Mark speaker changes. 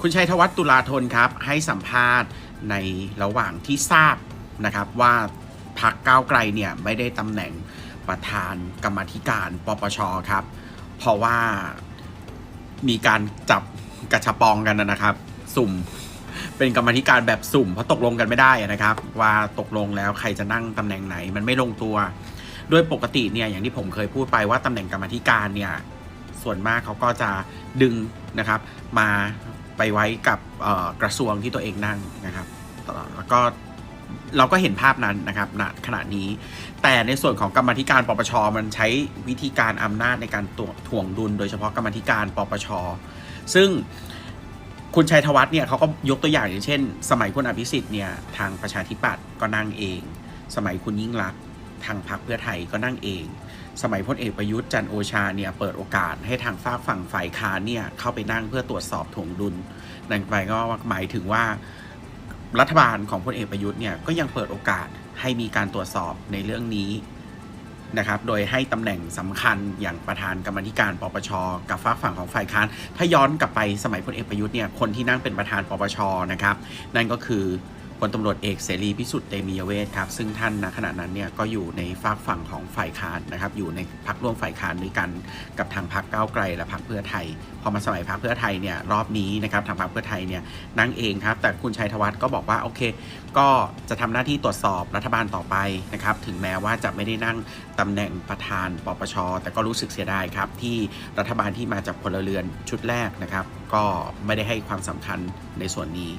Speaker 1: คุณชัยธวัฒน์ตุลาธนครับ ให้สัมภาษณ์ในระหว่างที่ทราบนะครับว่าพักก้าวไกลเนี่ยไม่ได้ตำแหน่งประธานกรรมธิการปปชครับ เพราะว่ามีการจับกระชับปองกันนะครับ สุ่มเป็นกรรมธิการแบบสุ่มเพราะตกลงกันไม่ได้นะครับ ว่าตกลงแล้วใครจะนั่งตำแหน่งไหนมันไม่ลงตัว โดยปกติเนี่ยอย่างที่ผมเคยพูดไปว่าตำแหน่งกรรมธิการเนี่ยส่วนมากเขาก็จะดึงนะครับ มา ไปไว้กับกระทรวงที่ตัวเองนั่งนะครับแล้วก็เราก็เห็นภาพนั้นนะครับณขณะนี้ แต่ในส่วนของกรรมธิการปปช มันใช้วิธีการอำนาจในการตรวจถ่วงดุล โดยเฉพาะกรรมธิการปปช ซึ่งคุณชัยธวัฒน์เนี่ยเขาก็ยกตัวอย่างอย่างเช่น สมัยคุณอภิสิทธิ์เนี่ยทางประชาธิปัตย์ก็นั่งเอง สมัยคุณยิ่งรัก ทางพรรคเพื่อไทยก็นั่งเอง สมัยพลเอกประยุทธ์จันโอชาเนี่ยเปิดโอกาสให้ทางฝากฝั่งฝ่ายค้านเนี่ยเข้าไปนั่งเพื่อตรวจสอบถ่วงดุล นั่นไปก็หมายถึงว่ารัฐบาลของพลเอกประยุทธ์เนี่ยก็ยังเปิดโอกาสให้มีการตรวจสอบในเรื่องนี้นะครับ โดยให้ตำแหน่งสำคัญอย่างประธานกรรมธิการปปช กับฝากฝั่งของฝ่ายค้าน ถ้าย้อนกลับไปสมัยพลเอกประยุทธ์เนี่ย คนที่นั่งเป็นประธานปปชนะครับ นั่นก็คือ พลตำรวจเอกเสรีพิสุทธิ์เตมียเวทครับซึ่งท่านณขณะนั้นเนี่ยก็อยู่ในฝากฝั่งของฝ่ายค้านนะครับอยู่ในพักร่วมฝ่ายค้านด้วยกันกับทางพักก้าวไกลและพักเพื่อไทย พอมาสมัยพักเพื่อไทยเนี่ยรอบนี้นะครับทางพักเพื่อไทยเนี่ยนั่งเองครับแต่คุณชัยธวัฒน์ก็บอกว่าโอเค ก็จะทำหน้าที่ตรวจสอบรัฐบาลต่อไปนะครับถึงแม้ว่าจะไม่ได้นั่งตำแหน่งประธานปปช แต่ก็รู้สึกเสียดายครับที่รัฐบาลที่มาจากพลเรือนชุดแรกนะครับก็ไม่ได้ให้ความสำคัญในส่วนนี้